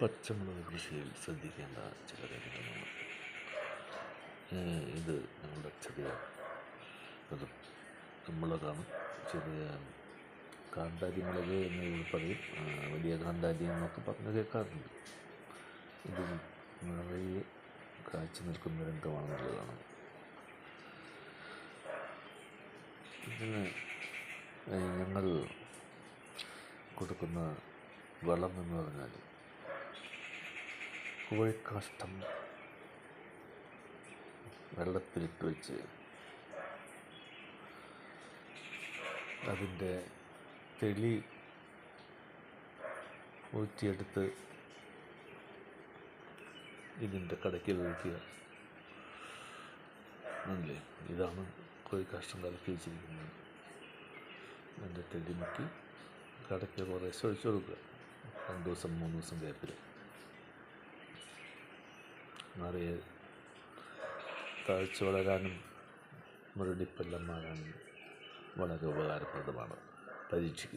പച്ചമുളക് കൃഷിയിൽ ശ്രദ്ധിക്കേണ്ട ചില കാര്യങ്ങളാണ് ഇത് നമ്മുടെ ചെറിയ മുളകാണ്. ചെറിയ കാന്താരി മുളക് എന്ന് പറയും. വലിയ കാന്താരി എന്നൊക്കെ പറഞ്ഞ് കേൾക്കാറുണ്ട്. ഇത് നിറയെ കാച്ചു നിൽക്കുന്ന രംഗമാണെന്നുള്ളതാണ് ഇതിന് ഞങ്ങൾ കൊടുക്കുന്ന വളം എന്ന് പറഞ്ഞാൽ കോഴിക്കാഷ്ടം വെള്ളത്തിലിട്ട് വെച്ച് അതിന്റെ തെളി ഊറ്റിയെടുത്ത് ഇതിന്റെ കടയ്ക്ക് ഒഴിക്കുക അല്ലേ ഇതാണ് കോഴിക്കാഷ്ടം കലക്കി വെച്ചിരിക്കുന്നത്. അതിന്റെ തെളി മുക്കി കടയ്ക്ക് കുറേശ്ശെ ഒഴിച്ചു കൊടുക്കുക. രണ്ട് ദിവസം മൂന്ന് ദിവസം ഗ്യാപ്പിൽ നിറയെ തഴച്ച് വളരാനും മുരടിപ്പെല്ലാം മാറാനും വളരെ ഉപകാരപ്രദമാണ്. പരീക്ഷിക്കുക.